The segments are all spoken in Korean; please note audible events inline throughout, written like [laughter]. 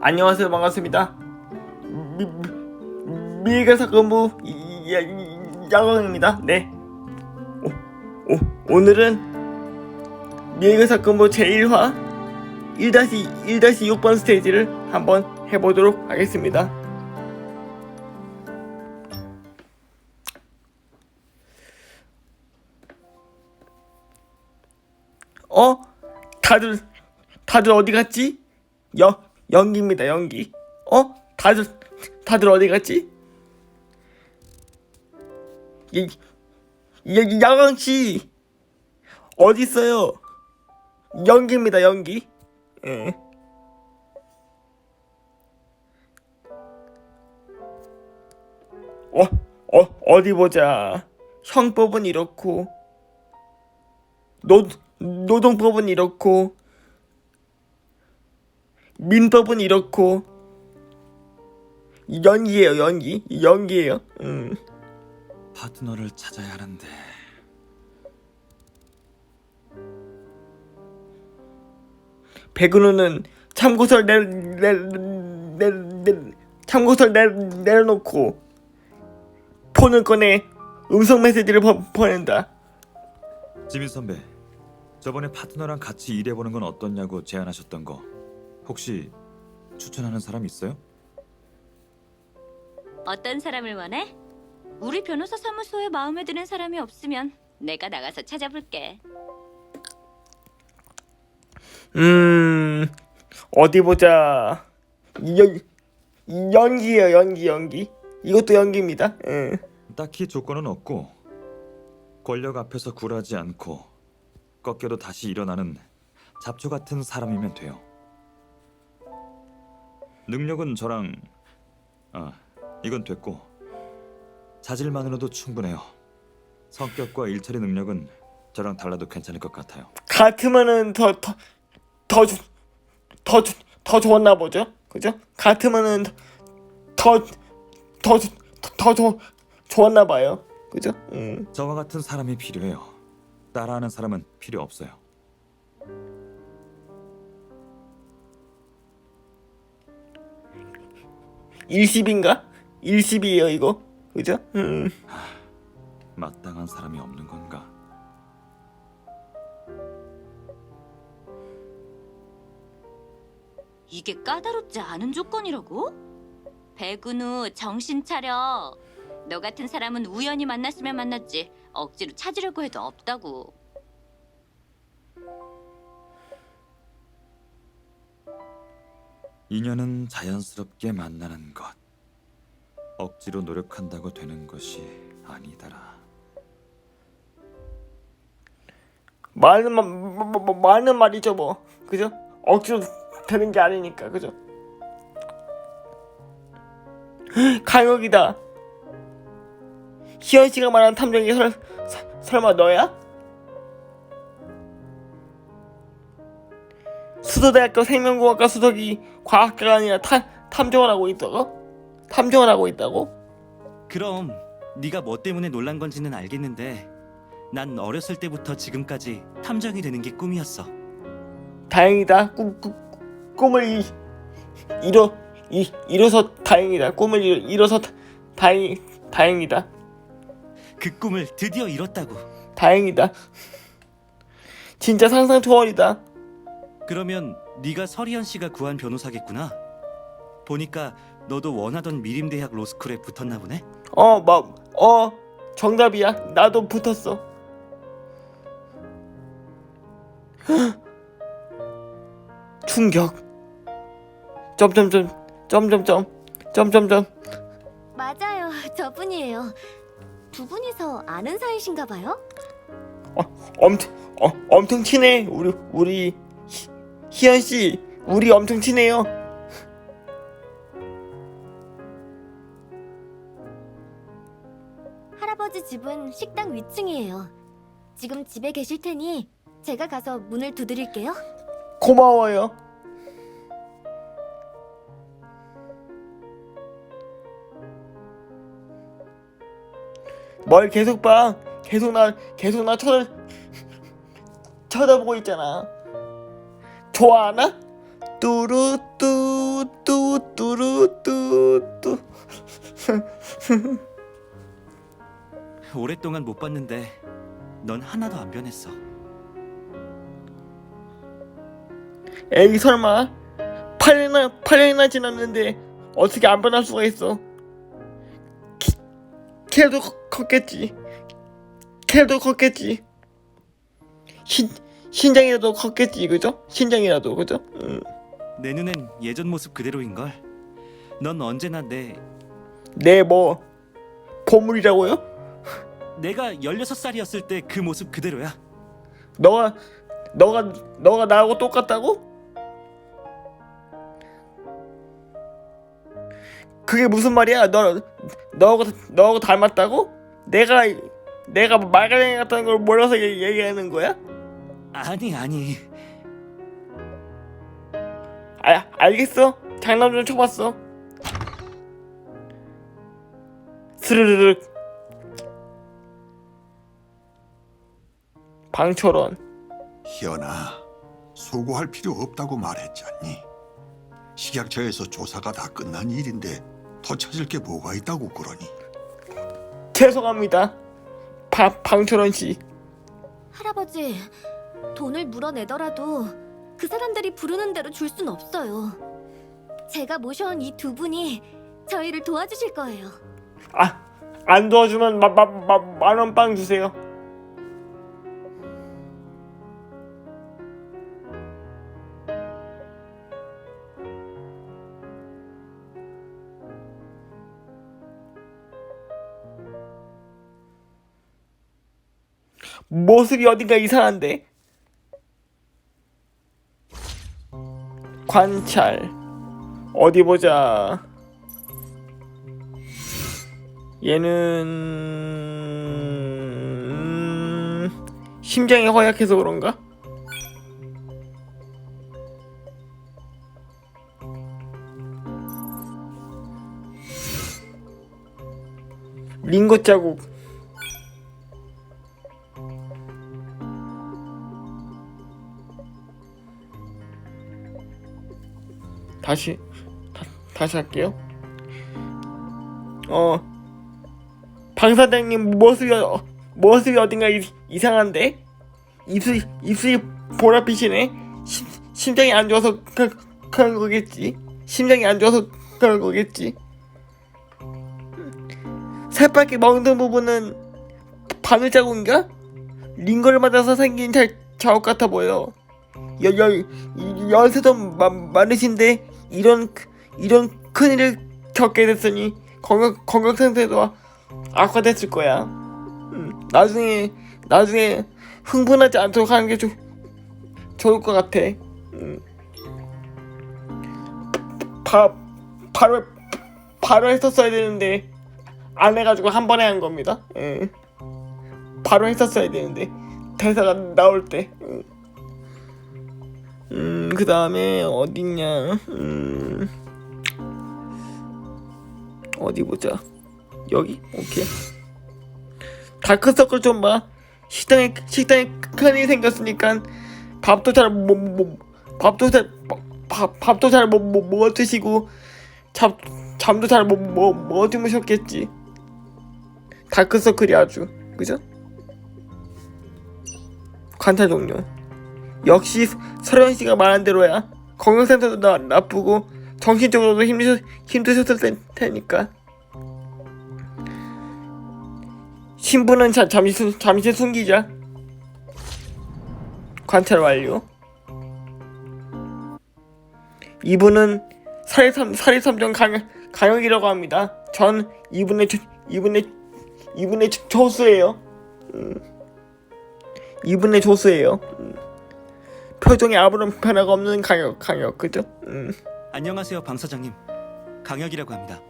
안녕하세요. 반갑습니다. 미, 미, 미래가 사건부 이- 야- 이- 야광입니다. 네. 오, 오, 오늘은 미래가 사건부 제1화 1-1-6번 스테이지를 한번 해보도록 하겠습니다. 어? 다들 다들 어디 갔지? 연 연기입니다 연기. 어? 다들 다들 어디 갔지? 이, 이 야광 씨 어디 있어요? 연기입니다 연기. 예. 어, 어, 어디 보자. 형법은 이렇고, 노, 노동법은 이렇고, 민법은 이렇고 연기예요 연기. 연기예요. 음. 파트너를 찾아야 하는데. 백은호는 참고서를 내, 내, 내, 내, 참고서를 내, 내려놓고 폰을 꺼내 음성 메시지를 보, 보낸다. 지민 선배 저번에 파트너랑 같이 일해보는 건 어떻냐고 제안하셨던 거 혹시 추천하는 사람 있어요? 어떤 사람을 원해? 우리 변호사 사무소에 마음에 드는 사람이 없으면 내가 나가서 찾아볼게. 음 어디 보자 연, 연기예요 연기 연기 이것도 연기입니다 음. 딱히 조건은 없고 권력 앞에서 굴하지 않고 꺾여도 다시 일어나는 잡초 같은 사람이면 돼요. 능력은 저랑 아 이건 됐고 자질만으로도 충분해요. 성격과 일처리 능력은 저랑 달라도 괜찮을 것 같아요. 같으면은 더더더더 더, 더, 더 좋았나 보죠 그죠 같으면은 더더더더 좋았나 봐요 그죠 음. 저와 같은 사람이 필요해요. 따라하는 사람은 필요 없어요. 일십인가 일십이에요 이거 그죠 음. 마땅한 사람이 없는 건가? 이게 까다롭지 않은 조건이라고? 백은우 정신 차려. 너 같은 사람은 우연히 만났으면 만났지 억지로 찾으려고 해도 없다고. 인연은 자연스럽게 만나는 것. 억지로 노력한다고 되는 것이 아니더라. 많은 마, 마, 마, 마- 많은 말이죠 뭐 그죠 억지로 되는 게 아니니까 그죠 강혁이다 희연 씨가 말한 탐정이 설, 서- 설마 너야? 수도대학교 생명공학과 수석이 과학자가 아니라 탐, 탐정을 하고 있다고? 탐정을 하고 있다고? 그럼 네가 뭐 때문에 놀란 건지는 알겠는데 난 어렸을 때부터 지금까지 탐정이 되는 게 꿈이었어. 다행이다 꿈, 꿈, 꿈을 이, 이뤄 이, 이뤄서 다행이다 꿈을 이뤄, 이뤄서 다, 다행, 다행이다 그 꿈을 드디어 이뤘다고. 다행이다. 진짜 상상 초월이다. 그러면 네가 서리현 씨가 구한 변호사겠구나. 보니까 너도 원하던 미림 대학 로스쿨에 붙었나 보네. 어, 막, 어, 정답이야. 나도 붙었어. [gasps] 충격. 점점점, 점점점, 점점점. 맞아요. [laughs] 저분이에요. 두 분이서 아는 사이신가 봐요? 엄청, 어, 엄청 친해. 우리, 우리 희, 희연 씨, 우리 엄청 친해요. 할아버지 집은 식당 위층이에요. 지금 집에 계실 테니 제가 가서 문을 두드릴게요. 고마워요. 뭘 계속 봐. 계속 나 계속 나 쳐다 [laughs] 쳐다보고 있잖아. 좋아하나? 뚜루뚜 뚜뚜뚜루뚜뚜. [laughs] 오랫동안 못 봤는데 넌 하나도 안 변했어. 에이 설마. 8년이나 8년이나 지났는데 어떻게 안 변할 수가 있어? 키, 키도 커- 컸겠지. 키도 컸겠지. 신, 신장이라도 컸겠지 그죠? 신장이라도 그죠? 음. 내 눈엔 예전 모습 그대로인 걸. 넌 언제나 내 내뭐 보물이라고요? 내가 16살이었을 때 그 모습 그대로야. 너가 너가 너가 나하고 똑같다고? 그게 무슨 말이야? 너 너하고 너하고 닮았다고? 내가 내가 말가랭이 같다는 걸 몰라서 얘- 얘기하는 거야? 아니 아니. 아 알겠어. 장난 좀 쳐봤어. 스르르륵 방철원 희연아, 소고할 필요 없다고 말했잖니. 식약처에서 조사가 다 끝난 일인데 더 찾을 게 뭐가 있다고 그러니? 죄송합니다. 방 방철원 씨. 할아버지, 돈을 물어내더라도 그 사람들이 부르는 대로 줄 순 없어요. 제가 모셔온 이 두 분이 저희를 도와주실 거예요. 아, 안 도와주면 만원 빵 주세요. 모습이 어딘가 이상한데. 관찰. 어디 보자. 얘는 심장이 허약해서 그런가? 링거 자국 다시 다, 다시 할게요. 어 방 사장님 모습이 어, 모습이 어딘가 이, 이상한데? 입술 입술이 보랏빛이네? 심, 심장이 안 좋아서 그, 그런 거겠지? 심장이 안 좋아서 그런 거겠지? 새빨개 멍든 부분은 바늘 자국인가? 링거를 맞아서 생긴 자, 자국 같아 보여. 연세도 마, 많으신데 이런 크- 이런 큰 일을 겪게 됐으니 건강 건강 상태도 악화됐을 거야. 음, 나중에 나중에 흥분하지 않도록 하는 게 좀 좋을 것 같아. 음. 바 바로 바로 했었어야 되는데 안 해가지고 한 번에 한 겁니다. 예. 바로 했었어야 되는데 대사가 나올 때. 음, 음그 다음에 어딨냐? 음. 어디 보자. 여기? 오케이. 다크서클 좀 봐. 식당에 식당에 큰일이 생겼으니까 밥도 잘못 못, 밥도 잘 밥, 밥도 잘못 못, 못 드시고 잠 잠도 잘못못 주무셨겠지. 다크서클이 아주 그죠? 관찰 종료 역시 설현 씨가 말한 대로야 건강 상태도 나, 나쁘고 정신적으로도 힘드셨 힘드셨을 테니까 신분은 자, 잠시 숨- 잠시 숨기자. 관찰 완료. 이분은 살해삼 살해삼정 강역 강역이라고 합니다. 전 이분의 조- 이분의 이분의 조- 조수예요. 음. 이분의 조수예요. 음. 표정에 아무런 변화가 없는 강역 강역 그죠? 음. 안녕하세요, 방 사장님. 강혁이라고 합니다.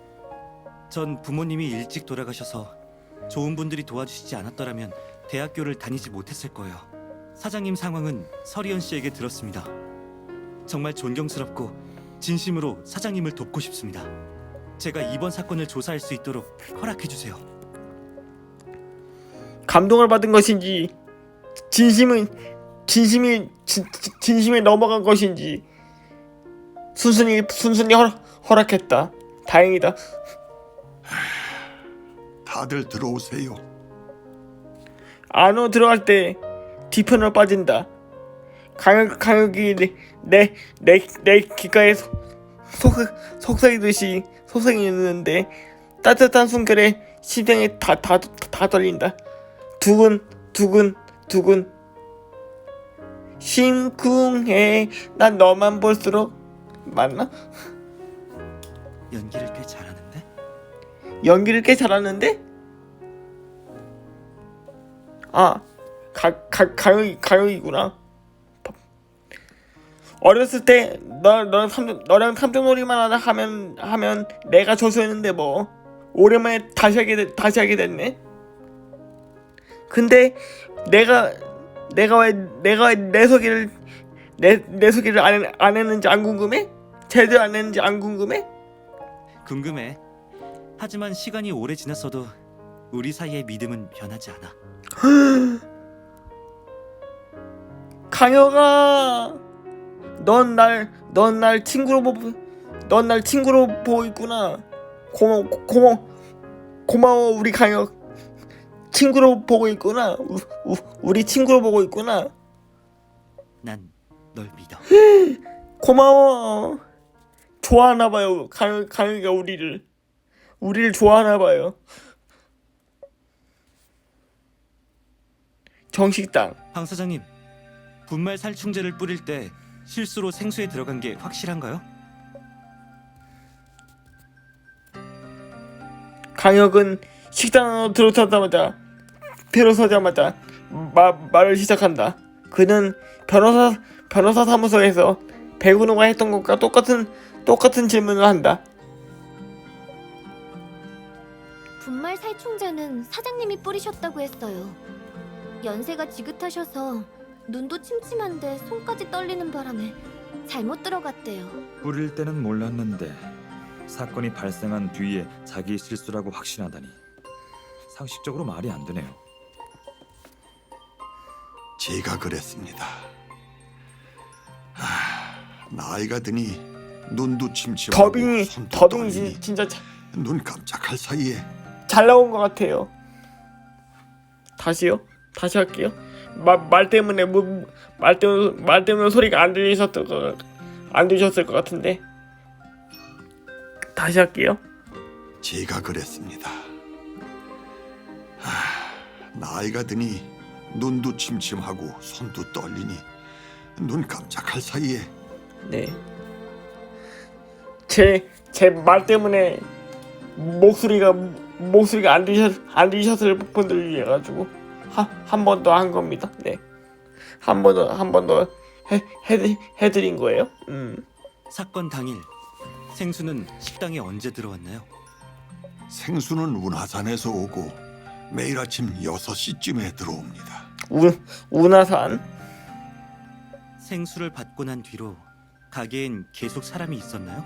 전 부모님이 일찍 돌아가셔서 좋은 분들이 도와주시지 않았더라면 대학교를 다니지 못했을 거예요. 사장님 상황은 서리언 씨에게 들었습니다. 정말 존경스럽고 진심으로 사장님을 돕고 싶습니다. 제가 이번 사건을 조사할 수 있도록 허락해 주세요. 감동을 받은 것인지 진심은 진심이 진, 진- 진심에 넘어간 것인지 순순히 순순히 허, 허락했다. 다행이다. 다들 들어오세요. 안으로 들어갈 때 뒤편으로 빠진다. 강혁 강혁이 내내내 내, 내 귓가에 속 속삭이듯이 속삭이는데 따뜻한 숨결에 심장이 다다 다 떨린다. 두근 두근 두근 심쿵해 난 너만 볼수록 맞나? 연기를 꽤 잘하는데? 연기를 꽤 잘하는데? 아, 가, 가, 가영이, 가영이구나. 어렸을 때, 너, 너랑 삼, 너랑 삼종놀이만 하다 하면, 하면 내가 조수했는데 뭐. 오랜만에 다시 하게, 되, 다시 하게 됐네. 근데, 내가, 내가 왜, 내가 왜내 소개를, 내, 내 소개를 안, 했- 안 했는지 안 궁금해? 제대로 안 했는지 안 궁금해? 궁금해. 하지만 시간이 오래 지났어도 우리 사이의 믿음은 변하지 않아. [gasps] 강혁아, 넌 날, 넌 날 친구로 보고, 넌날 친구로 보고 있구나. 고마워, 고마워, 고마워 우리 강혁. 친구로 보고 있구나. 우, 우, 우리 친구로 보고 있구나. 난 널 믿어. [gasps] 고마워. 좋아하나 봐요. 강혁, 강혁이가 우리를, 우리를 좋아하나 봐요. 정식당. 방 사장님, 분말 살충제를 뿌릴 때 실수로 생수에 들어간 게 확실한가요? 강혁은 식당으로 들어서자마자 들어서자마자 마, 말을 시작한다. 그는 변호사 변호사 사무소에서 배구누가 했던 것과 똑같은 똑같은 질문을 한다. 분말 살충제는 사장님이 뿌리셨다고 했어요. 연세가 지긋하셔서 눈도 침침한데 손까지 떨리는 바람에 잘못 들어갔대요. 뿌릴 때는 몰랐는데 사건이 발생한 뒤에 자기 실수라고 확신하다니 상식적으로 말이 안 되네요. 제가 그랬습니다. 아, 나이가 드니 눈도 침침하고 더빙이 손도 더빙이 떨리니 진- 진짜 자- 눈 깜짝할 사이에 잘 나온 것 같아요. 다시요? 다시 할게요. 마, 말 때문에 뭐, 말 때문에 말 때문에 소리가 안 들리셨을 것, 안 들리셨을 것 같은데 다시 할게요. 제가 그랬습니다. 아, 나이가 드니 눈도 침침하고 손도 떨리니 눈 깜짝할 사이에 네. 제 제 말 때문에 목소리가 목소리가 안 들리셨 안 들리셨을 분들 위해 가지고 한 번 더 한 겁니다. 네. 한 번 더 한 번 더 해해 해드린 거예요. 음. 사건 당일 생수는 식당에 언제 들어왔나요? 생수는 운하산에서 오고 매일 아침 6시쯤에 들어옵니다. 운 운하산 생수를 받고 난 뒤로 가게엔 계속 사람이 있었나요?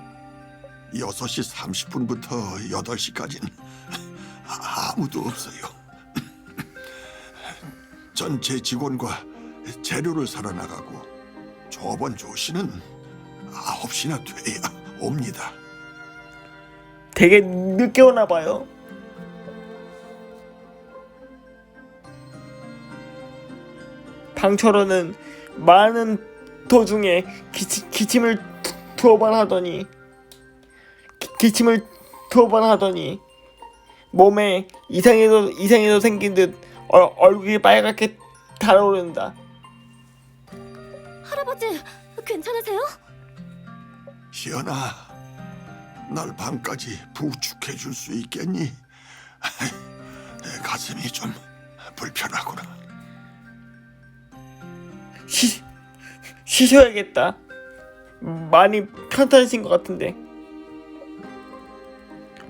6시 30분부터 8시까지는 아무도 없어요. 전체 직원과 재료를 사러 나가고 저번 조씨는 9시나 돼야 옵니다. 되게 늦게 오나 봐요. 방철호는 많은 도중에 기침, 기침을 두- 두어 번 하더니 기, 기침을 두어 번 하더니 몸에 이상해도 이상해도 생긴 듯 얼, 얼굴이 빨갛게 달아오른다. 할아버지, 괜찮으세요? 희연아, 날 밤까지 부축해 줄 수 있겠니? [laughs] 내 가슴이 좀 불편하구나. 쉬셔야겠다. 많이 편찮으신 것 같은데.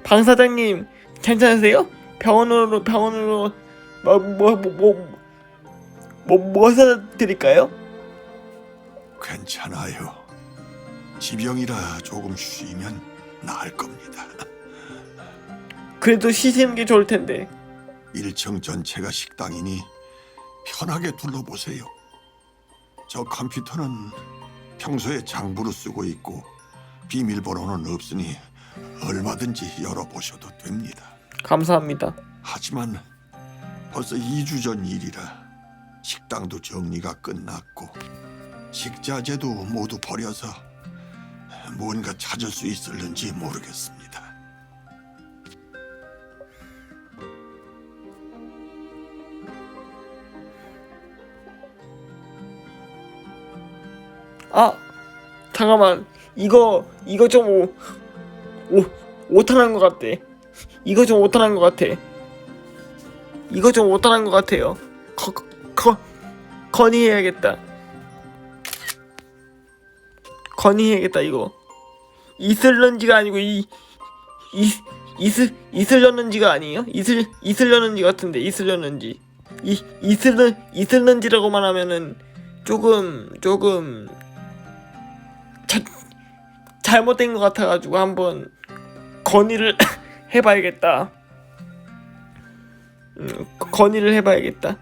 방 사장님 괜찮으세요? 병원으로 병원으로 뭐뭐뭐뭐 뭐 뭐, 뭐 사드릴까요? 괜찮아요. 지병이라 조금 쉬면 나을 겁니다. 그래도 쉬시는 게 좋을 텐데. 1층 전체가 식당이니 편하게 둘러보세요. 저 컴퓨터는 평소에 장부로 쓰고 있고 비밀번호는 없으니 얼마든지 열어보셔도 됩니다. 감사합니다. 하지만 벌써 2주 전 일이라 식당도 정리가 끝났고 식자재도 모두 버려서 뭔가 찾을 수 있을는지 모르겠습니다. 아 잠깐만. 이거 이거 좀 오, 오, 오탄한 것 같대 이거 좀 오탄한 것 같아. 이거 좀 오탄한 것 같아요. 거, 거, 건의해야겠다. 건의해야겠다 이거. 있을런지가 아니고 이, 이 있을 있을려는지가 아니에요? 있을 있을려는지 같은데 있을려는지. 이 있을는 있을는지라고만 하면은 조금 조금 자, 잘못된 것 같아가지고 한번 건의를 [laughs] 해봐야겠다. 음, 건의를 해봐야겠다.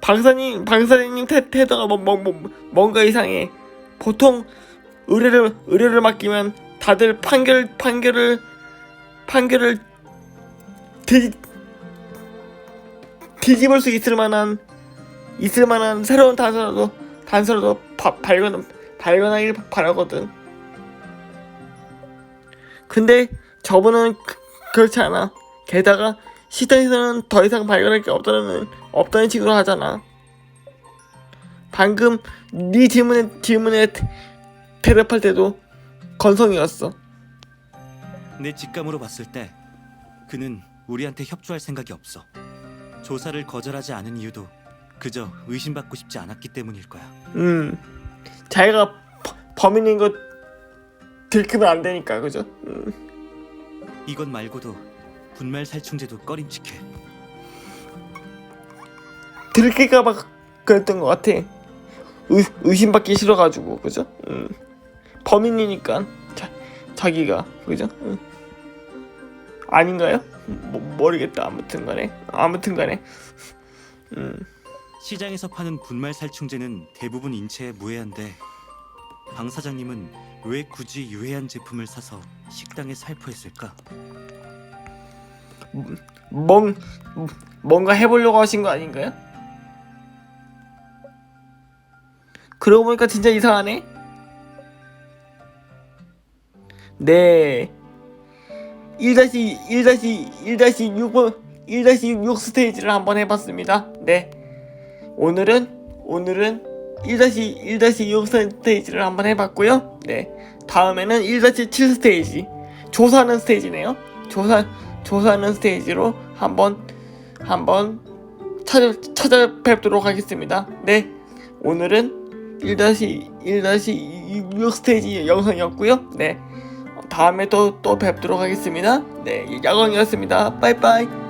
방사님, 방사님 태, 태도가 뭐, 뭐, 뭐, 뭔가 이상해. 보통 의뢰를 의뢰를 맡기면 다들 판결 판결을 판결을 뒤, 뒤집을 수 있을 만한 있을 만한 새로운 단서라도 단서라도 바, 발견 발견하길 바라거든. 근데 저분은 그, 그렇지 않아. 게다가 시장에서는 더 이상 발견할 게 없다는 없다는 식으로 하잖아. 방금 네 질문에 질문에 대- 대답할 때도 건성이었어. 내 직감으로 봤을 때 그는 우리한테 협조할 생각이 없어. 조사를 거절하지 않은 이유도 그저 의심받고 싶지 않았기 때문일 거야. 음, 자기가 버- 범인인 거 들키면 안 되니까 그죠? 음. 이것 말고도 분말 살충제도 꺼림칙해. 들킬까 봐 그랬던 것 같아. 의, 의심받기 싫어가지고 그죠? 음. 범인이니까 자, 자기가 그죠? 음. 아닌가요? 뭐, 모르겠다 아무튼간에 아무튼간에 음. 시장에서 파는 분말 살충제는 대부분 인체에 무해한데 방 사장님은 왜 굳이 유해한 제품을 사서 식당에 살포했을까? 뭔 뭔가 해보려고 하신 거 아닌가요? 그러고 보니까 진짜 이상하네. 네. 1-1-1-1-6번 1-6 스테이지를 한번 해봤습니다. 네. 오늘은 오늘은 1-1-6 스테이지를 한번 해봤고요. 네. 다음에는 1-7 스테이지 조사하는 스테이지네요. 조사 조사하는 스테이지로 한번 한번 찾아 찾아뵙도록 하겠습니다. 네. 오늘은 1-1-6 스테이지 영상이었고요. 네. 다음에 또 또 뵙도록 하겠습니다. 네, 야광이었습니다. 빠이빠이.